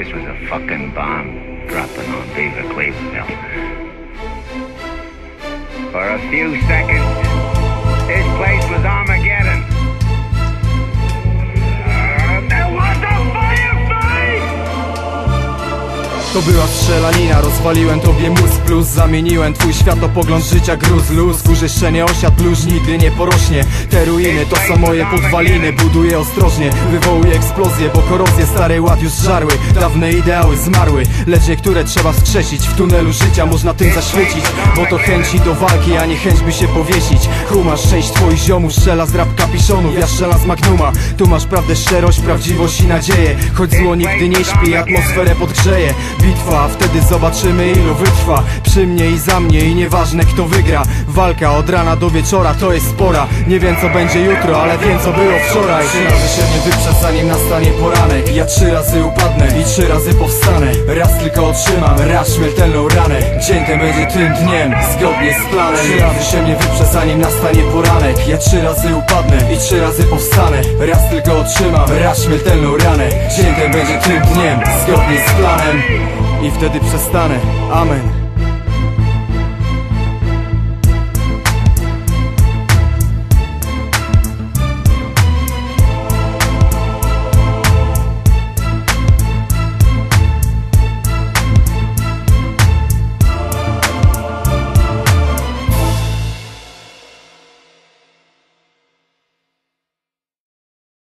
This was a fucking bomb dropping on Beaver Cleveland. For a few seconds, this place was Armageddon. To była strzelanina, rozwaliłem tobie mózg plus Zamieniłem twój światopogląd życia gruz luz. Kurzeszczenie osiad luz nigdy nie porośnie. Te ruiny to są moje podwaliny Buduję ostrożnie, wywołuję eksplozję Bo korozje starej ład już żarły. Dawne ideały zmarły Lecz niektóre trzeba wskrzesić. W tunelu życia można tym zaświecić Bo to chęci do walki, a nie chęć by się powiesić. Kumasz, część twoich ziomów strzela z rap kapiszonów Ja strzelam z magnuma. Tu masz prawdę, szczerość, prawdziwość i nadzieję. Choć zło nigdy nie śpi, atmosferę podgrzeje Bitwa, wtedy zobaczymy ilu wytrwa. Przy mnie i za mnie i nieważne kto wygra. Walka od rana do wieczora to jest spora Nie wiem co będzie jutro, ale wiem co było wczoraj. Trzy razy się nie wyprzeć zanim nastanie poranek. Ja trzy razy upadnę i trzy razy powstanę. Raz tylko otrzymam raz śmiertelną ranę. Dzień ten będzie tym dniem, zgodnie z planem. Trzy razy się nie wyprzeć zanim nastanie poranek. Ja trzy razy upadnę i trzy razy powstanę. Raz tylko otrzymam raz śmiertelną ranę. Dzień ten będzie tym dniem, zgodnie z planem I wtedy przestanę, amen